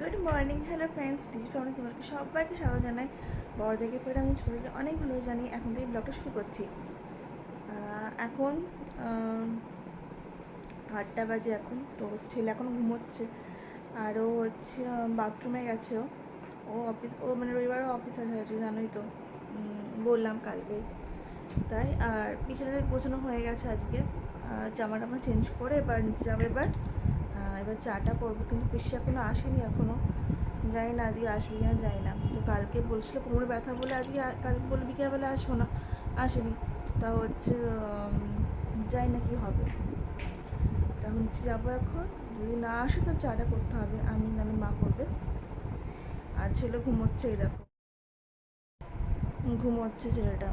Good morning hello friends DG family তোমাকে সবাইকে স্বাগত জানাই। বড় থেকে পরে আমি ছোটো থেকে অনেক ভালো জানি। এখন থেকে ব্লগটা শুরু করছি। এখন আটটা বাজে এখন, তো ছেলে এখন ঘুমোচ্ছে। আর ও হচ্ছে বাথরুমে গেছে ও। অফিস ও মানে রবিবারও অফিস আছে হয়েছে, জানোই তো। বললাম কালকে। তাই, আর বিছানাটা গোছানো হয়ে গেছে আজকে। জামা টামা চেঞ্জ করে এবার নিচে যাব এবার। এবার চাটা করব, কিন্তু পিসি এখনও আসেনি এখনও। জানি না আজকে আসবে না জানি না। তো কালকে বলছিল, কোমরে ব্যথা বলে আজকে কালকে বলে বিকেলবেলা আসব না, আসেনি। তা হচ্ছে যাই না কি হবে। তখন হচ্ছে যাব এখন, যদি না আসে তো চাটা করতে হবে, আমি নামে মা করবে। আর ছেলে ঘুমোচ্ছে, এই দেখো। ঘুমোচ্ছে ছেলেটা।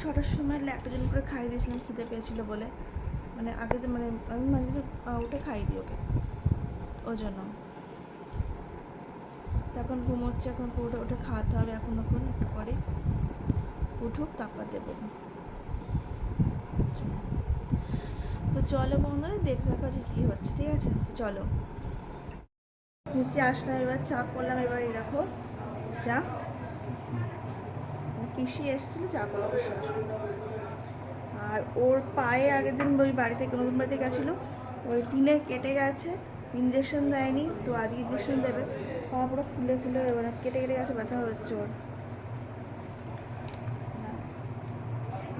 ছটার সময় ল্যাকটোজেন করে খাইয়ে দিয়েছিলাম, খিদে পেয়েছিল বলে। মানে আগে তো মানে আমি মাঝে মাঝে উঠে খাই দিই ওকে ওই জন্য। এখন ঘুমোচ্ছে, এখন পুরোটা উঠে খাওয়াতে হবে এখন এখন একটু পরে উঠুক, তারপর দেবো। তো চলো বন্ধুরা দেখতে থাকো যে কী হচ্ছে, ঠিক আছে? তো চলো। নিচে আসলাম, এবার চা করলাম, এবার এই দেখো চা পিসি এসেছিল চা করলাম আর ওর পায়ে আগের দিন ওই বাড়িতে নতুন বাড়িতে গেছিল। ওই দিনে কেটে গেছে ইঞ্জেকশন দেয়নি, তো আজকে ইঞ্জেকশন দেবে। পা পুরো ফুলে ফুলে মানে কেটে কেটে গেছে, ব্যথা হচ্ছে ওর।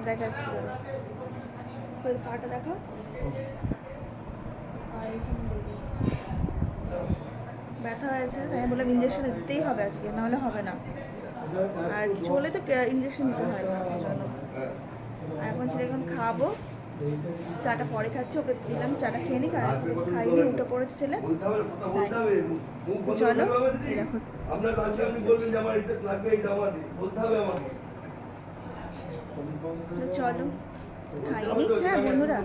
দেখাচ্ছি ওই পাটা দেখো। ব্যথা হয়েছে আমি বললাম ইঞ্জেকশন দিতেই হবে আজকে, নাহলে হবে না। আর কিছু হলে তো ইঞ্জেকশন দিতে হয়। জন্য ছেলে এখন খাব। চাটা পরে খাচ্ছি ওকে দিলাম চাটা খেয়ে নি খাইনি উঠে পড়েছে ছেলে। চলো, চলো খাইনি। হ্যাঁ বন্ধুরা।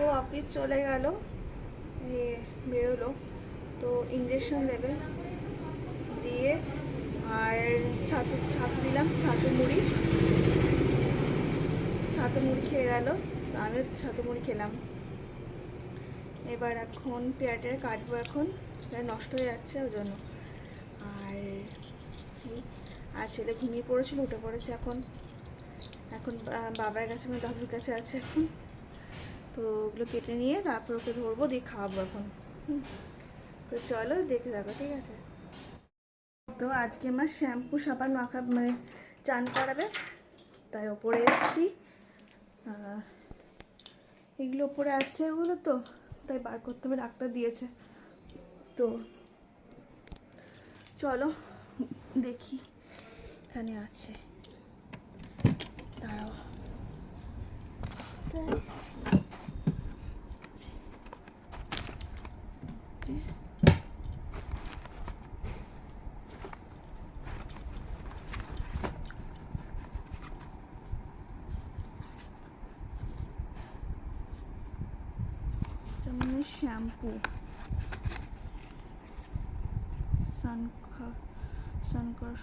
ও অফিস চলে গেল। বেরোলো। তো ইঞ্জেকশন দেবে। দিয়ে আর ছাতু ছাতু দিলাম ছাতু মুড়ি। ছাতু মুড়ি খেয়ে গেল আমিও ছাতু মুড়ি খেলাম। এবার এখন পেয়ারটা কাটবো এখন নষ্ট হয়ে যাচ্ছে ওই জন্য। আর আর ছেলে ঘুমিয়ে পড়েছিল, উঠে পড়েছে এখন। এখন বাবার কাছে মানে দাদুর কাছে আছে এখন। তো ওগুলো কেটে নিয়ে তারপর ওকে ধরবো, দিয়ে খাওয়াবো এখন। তো চলো দেখে থাকো, ঠিক আছে? তো আজকে আমার শ্যাম্পু সাবান মাখা মানে চান করাবে, তাই ওপরে এসেছি। এগুলো ওপরে আছে ওগুলো তো, তাই বার করতে হবে, ডাক্তার দিয়েছে। তো চলো, দেখি এখানে আছে। দাঁড়াও। তাই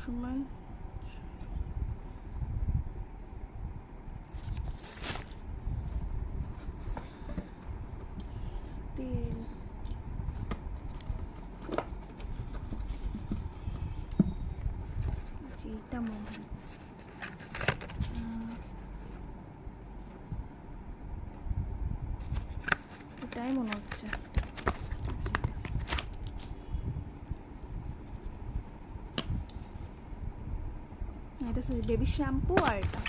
সময়? তেল। যেটা মনে হয় এটাই মনে হচ্ছে। এটা বেবি শ্যাম্পু আর এটা।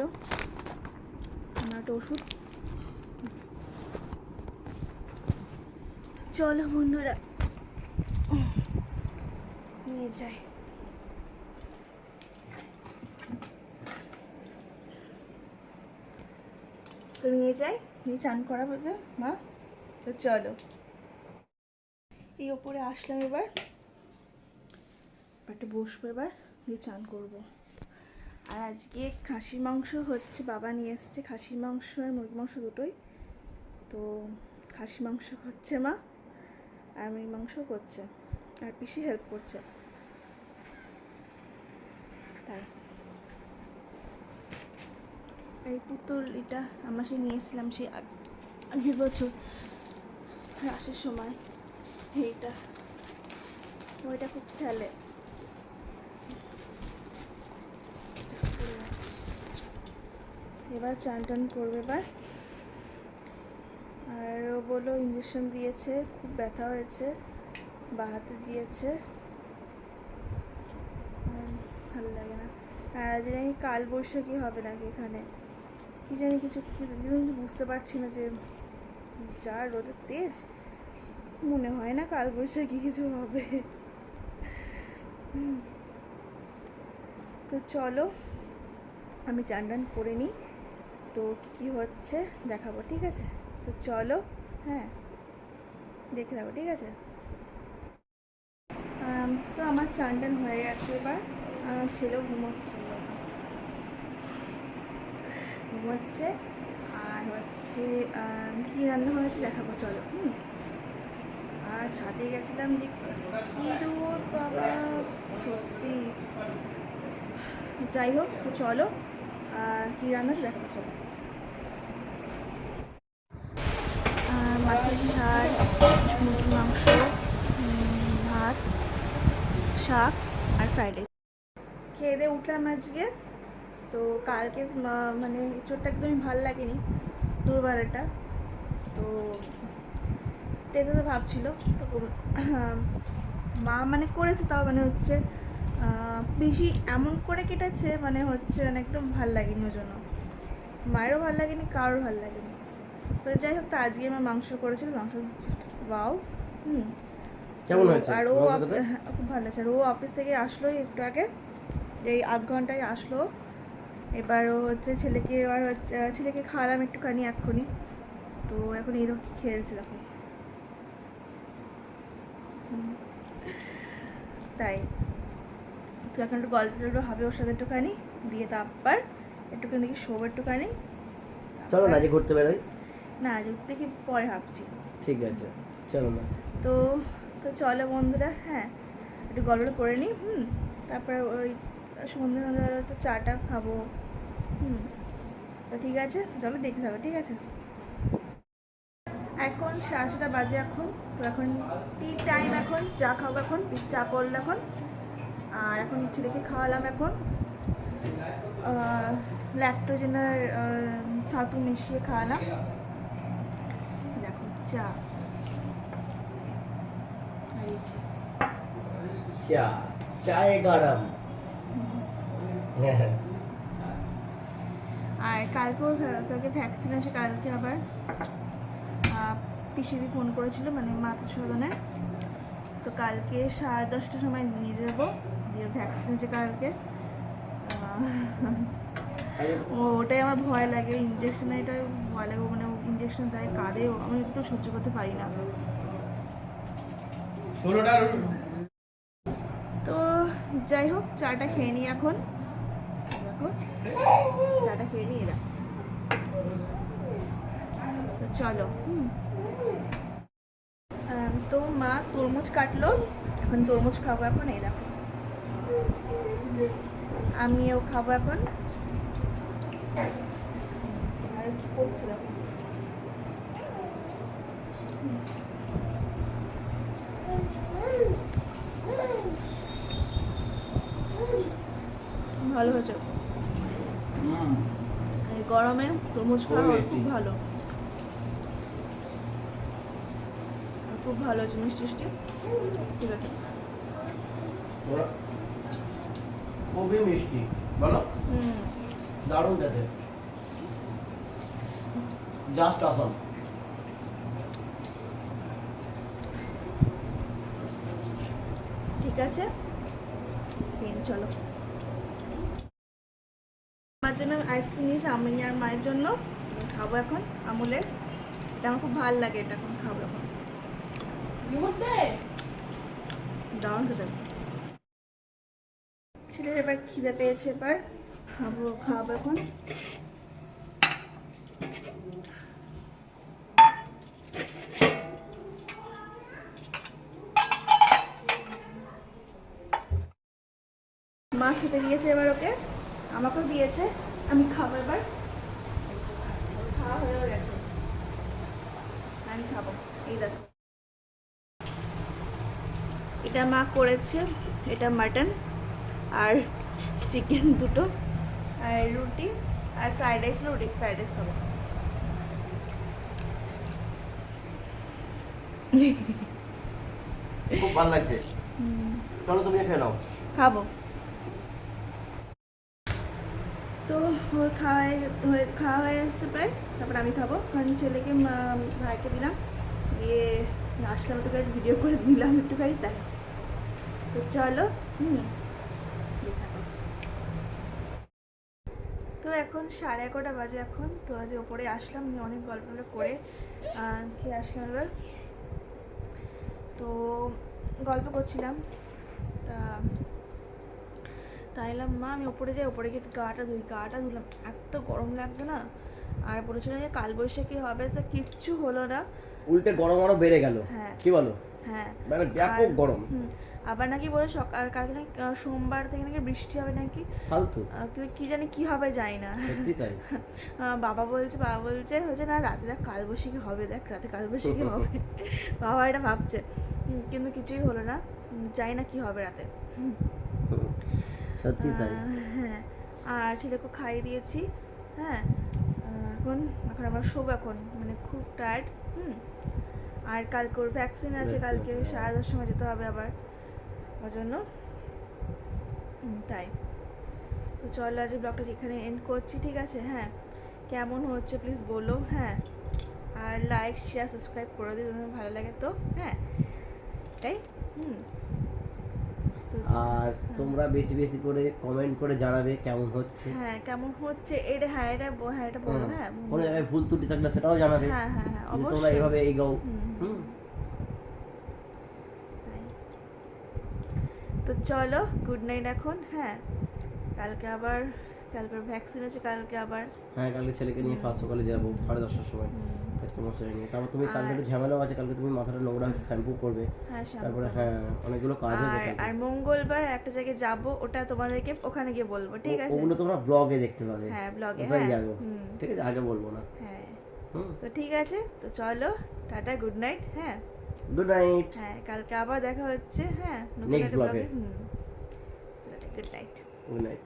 এই আমার একটা ওষুধ। চলো বন্ধুরা, নিয়ে যাই। তো নিয়ে যাই, নিয়ে চান করাবো যে, মা। তো চলো। এই ওপরে আসলাম এবার। একটা বসবো এবার দিয়ে চান করব। আর আজকে খাসির মাংস হচ্ছে, বাবা নিয়ে এসছে খাসির মাংস আর মুরগি মাংস দুটোই। তো খাসি মাংস হচ্ছে মা আর মুরগি মাংস করছে আর পিসি হেল্প করছে। এই পুতুল এটা আমরা সে নিয়েছিলাম সেই আগের বছর রাসের সময়। এইটা। ওইটা খুব খেলে। এবার চান টান করবে এবার। আর ও বলল ইঞ্জেকশন দিয়েছে, খুব ব্যথা হয়েছে, বা হাতে দিয়েছে। ভালো লাগে না। আর আজ জানি কাল বৈশাখী হবে নাকি এখানে। কি জানি কিছু কিছু বুঝতে পারছি না যে যা রোদের তেজ, মনে হয় না কাল বৈশাখী কিছু হবে। তো চলো, আমি চান করে নিই। তো কী কী হচ্ছে দেখাবো, ঠিক আছে? তো চলো হ্যাঁ দেখে থাকো ঠিক আছে? তো আমার চান টান হয়ে গেছে এবার। আমার ছেলেও ঘুমোচ্ছিল। ঘুমোচ্ছে, আর হচ্ছে কি রান্না হয়েছে দেখাবো, চলো, হুম? আর ছাদে গেছিলাম যে কি রোদ বাবা, সত্যি। যাই হোক, তো চলো কি রান্না দেখাবো চলো মাছের ঝাল, মুরগির মাংস ভাত, শাক আর ফ্রাইড রাইস। খেয়ে দিয়ে উঠলাম আজকে। তো কালকে মানে চোটটা একদমই ভালো লাগেনি দুর্বেলাটা তো তেতো তো ভাবছিল। তো মা মানে করেছে তাও মানে হচ্ছে বেশি এমন করে কেটেছে মানে হচ্ছে মানে একদম ভালো লাগেনি ওই জন্য। মায়েরও ভালো লাগেনি কারোর ভালো লাগেনি। তো যাই হোক তো আজকে আমার মাংস করেছিল মাংস বাও হুম। কেমন হয়েছে আর ও? হ্যাঁ, খুব ভালো আছে আর ও অফিস থেকে আসলো একটু আগে এই আধ ঘন্টায় আসলো। এবার ও হচ্ছে ছেলেকে এবার হচ্ছে ছেলেকে খাওয়ালাম একটুখানি এক্ষুনি। তো এখন এইরকম খেলছে দেখো। তাই। তো এখন একটু গল্প টল্প হবে ওর সাথে একটুখানি দিয়ে তারপর একটুখানি দেখি শোবো একটুখানি। চলো না যে ঘুরতে বেরোই। না আজ দেখি পরে ভাবছি। ঠিক আছে চলো না। তো তো চলো বন্ধুরা হ্যাঁ একটু গল্পটা করে নিই হুম তারপরে ওই সন্ধ্যে সন্ধ্যাবেলা তো চাটা খাব হুম তো ঠিক আছে চলো দেখতে থাকো ঠিক আছে? এখন সাড়ে বাজে এখন তো এখন টি টাইম এখন চা খাব এখন চা করল এখন। আর এখন ছেলেকে খাওয়ালাম এখন। ল্যাক্টোজেনার ছাতু মিশিয়ে খাওয়ালাম। দেখো চা। চা চায়ে গরম। আর কালকেও কালকে ভ্যাকসিন আছে কালকে আবার। পিসিদি ফোন করেছিল মানে মাথা সদনে তো কালকে সাড়ে দশটার সময় নিয়ে যাব। ভ্যাকসিন আছে কালকে। ওটাই আমার ভয় লাগে ইঞ্জেকশন এটা ভয় লাগে মানে ইঞ্জেকশন দেয় কাঁদে আমি একটু সহ্য করতে পারি না। তো যাই হোক চাটা খেয়ে নিই এখন। দেখো চাটা খেয়ে নিই এরা। তো চলো। তো মা তরমুজ কাটলো এখন তরমুজ খাব এখন এই দেখো। আমিও খাব এখন। আর কি করছে ভালো হয়েছে। এই গরমে তরমুজ খাওয়া খুব। ভালো। খুব ভালো হয়েছে মিষ্টি মিষ্টি ঠিক আছে। খুবই মিষ্টি। বলো? দারুণ খেতে। জাস্ট আসাম ঠিক আছে? পেন চলো। আমার জন্য আইসক্রিম নিয়েছি আমি আর মায়ের জন্য। খাব এখন আমুলের। এটা আমার খুব ভালো লাগে এটা এখন খাব এখন। দারুণ খেতে। ছেলের এবার খিদে পেয়েছে, এবার খাব খাব এখন। মা খেতে দিয়েছে এবার ওকে, আমাকেও দিয়েছে, আমি খাব এবার। খাওয়া হয়েও গেছে। আমি খাব, এই দেখো। এটা মা করেছে, এটা মাটন। আর চিকেন দুটো আর রুটি আর ফ্রাইড রাইস রুটি ফ্রাইড রাইস খাব। খুব ভালো লাগছে। চলো তুমি খেয়ে নাও। খাব। তো ওর খাওয়া হয়ে- খাওয়া এসছে প্রায় তারপর আমি খাব। কারণ ছেলেকে ভাইকে দিলাম। দিয়ে আসলাম একটুখানি ভিডিও করে দিলাম একটুখানি তাই। তো চলো হুম দিয়ে থাকো। তো এখন সাড়ে এগারোটা বাজে এখন। তো আজ ওপরে আসলাম নিয়ে অনেক গল্প করে খেয়ে আসলাম এবার? তো গল্প করছিলাম। তা তাই এলাম মা আমি ওপরে যাই ওপরে গিয়ে গাটা ধুই। গাটা ধুলাম এত গরম লাগছে না। আর বলেছিল যে কালবৈশাখী হবে তো কিচ্ছু হলো না। উল্টে গরম আরও বেড়ে গেল। হ্যাঁ। কি বলো? হ্যাঁ। মানে ব্যাপক গরম। আবার নাকি বলে সকাল কালকে নাকি সোমবার থেকে নাকি বৃষ্টি হবে নাকি? ফালতু। কি- জানি কি হবে যাই না। সত্যি তাই। বাবা বলছে বাবা বলছে হচ্ছে না রাতে দেখ কালবৈশাখী হবে দেখ রাতে কালবৈশাখী হবে? বাবা এটা ভাবছে। কিন্তু কিছুই হলো না। জানি না কি হবে রাতে। সত্যি তাই। হ্যাঁ আর ছেলেকে খাইয়ে দিয়েছি হ্যাঁ। এখন এখন আমরা শোবো এখন মানে খুব টায়ার্ড হুম। আর কালকে ওর ভ্যাকসিন আছে কালকে সাড়ে দশটার সময় যেতে হবে আবার। ওর জন্য। তাই। তো চলো আজ ব্লগটা যেখানে এন্ড করছি ঠিক আছে? হ্যাঁ। কেমন হচ্ছে প্লিজ বলো হ্যাঁ। আর লাইক শেয়ার সাবস্ক্রাইব করে দিও যদি ভালো লাগে তো হ্যাঁ। তাই? হুম। আর তোমরা বেশি বেশি করে কমেন্ট করে জানাবে কেমন হচ্ছে। হ্যাঁ কেমন হচ্ছে? এটা হ্যাঁ এটা হ্যাঁ এটা বলো হ্যাঁ। কোনো জায়গায় ভুল ত্রুটি থাকলে সেটাও জানাবে। হ্যাঁ হ্যাঁ হ্যাঁ তোমরা এভাবে এগোও হুম, হুম তাই। তো চলো গুড নাইট এখন হ্যাঁ। কালকে আবার কালকে ভ্যাকসিন আছে কালকে আবার। হ্যাঁ কালকে ছেলেকে নিয়ে ফার্স্ট সকালে যাব সাড়ে দশটার সময় পেটকে মশারি নিয়ে। তারপর তুমি কালকে একটু ঝামেলাও আছে কালকে তুমি মাথাটা নোংরা হচ্ছে শ্যাম্পু করবে। হ্যাঁ তারপরে হ্যাঁ অনেকগুলো কাজ হয়েছে আর আর মঙ্গলবার একটা জায়গায় যাব ওটা তোমাদেরকে ওখানে গিয়ে বলব ঠিক আছে? ওগুলো তোমরা ব্লগে দেখতে পাবে। হ্যাঁ ব্লগে হ্যাঁ যাব। ঠিক আছে আগে বলব না। হ্যাঁ। তো ঠিক আছে তো চলো টাটা গুড নাইট হ্যাঁ। গুড নাইট হ্যাঁ কালকে আবার দেখা হচ্ছে হ্যাঁ vlog-এ। হুম। Good night good night